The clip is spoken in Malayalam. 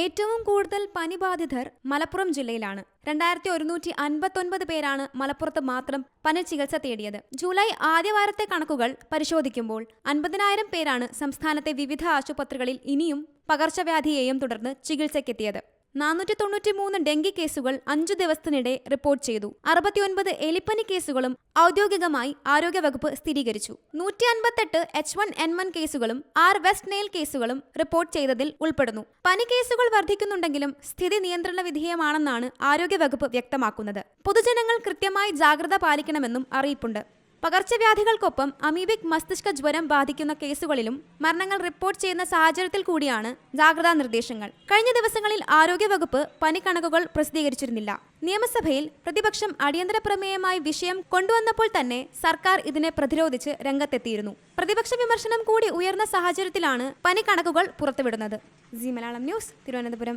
ഏറ്റവും കൂടുതൽ പനി ബാധിതർ മലപ്പുറം ജില്ലയിലാണ്. രണ്ടായിരത്തി ഒരുന്നൂറ്റി അൻപത്തൊൻപത് പേരാണ് മലപ്പുറത്ത് മാത്രം പനി ചികിത്സ തേടിയത്. ജൂലൈ ആദ്യവാരത്തെ കണക്കുകൾ പരിശോധിക്കുമ്പോൾ അൻപതിനായിരം പേരാണ് സംസ്ഥാനത്തെ വിവിധ ആശുപത്രികളിൽ ഇനിയും പകർച്ചവ്യാധിയെയും തുടർന്ന് ചികിത്സയ്ക്കെത്തിയത്. നാനൂറ്റി തൊണ്ണൂറ്റി മൂന്ന് ഡെങ്കി കേസുകൾ അഞ്ചു ദിവസത്തിനിടെ റിപ്പോർട്ട് ചെയ്തു. അറുപത്തിയൊൻപത് എലിപ്പനി കേസുകളും ഔദ്യോഗികമായി ആരോഗ്യവകുപ്പ് സ്ഥിരീകരിച്ചു. നൂറ്റി അൻപത്തെട്ട് എച്ച് വൺ എൻ വൺ കേസുകളും ആർ വെസ്റ്റ് നെയിൽ കേസുകളും റിപ്പോർട്ട് ചെയ്തതിൽ ഉൾപ്പെടുന്നു. പനി കേസുകൾ വർദ്ധിക്കുന്നുണ്ടെങ്കിലും സ്ഥിതി നിയന്ത്രണ വിധേയമാണെന്നാണ് ആരോഗ്യവകുപ്പ് വ്യക്തമാക്കുന്നത്. പൊതുജനങ്ങൾ കൃത്യമായി ജാഗ്രത പാലിക്കണമെന്നും അറിയിപ്പുണ്ട്. പകർച്ചവ്യാധികൾക്കൊപ്പം അമീബിക് മസ്തിഷ്ക ജ്വരം ബാധിക്കുന്ന കേസുകളിലും മരണങ്ങൾ റിപ്പോർട്ട് ചെയ്യുന്ന സാഹചര്യത്തിൽ കൂടിയാണ് ജാഗ്രതാ നിർദ്ദേശങ്ങൾ. കഴിഞ്ഞ ദിവസങ്ങളിൽ ആരോഗ്യവകുപ്പ് പനി കണക്കുകൾ പ്രസിദ്ധീകരിച്ചിരുന്നില്ല. നിയമസഭയിൽ പ്രതിപക്ഷം അടിയന്തര പ്രമേയമായി വിഷയം കൊണ്ടുവന്നപ്പോൾ തന്നെ സർക്കാർ ഇതിനെ പ്രതിരോധിച്ച് രംഗത്തെത്തിയിരുന്നു. പ്രതിപക്ഷ വിമർശനം കൂടി ഉയർന്ന സാഹചര്യത്തിലാണ് പനി കണക്കുകൾ പുറത്തുവിടുന്നത്. Zee Malayalam news Thiruvananthapuram.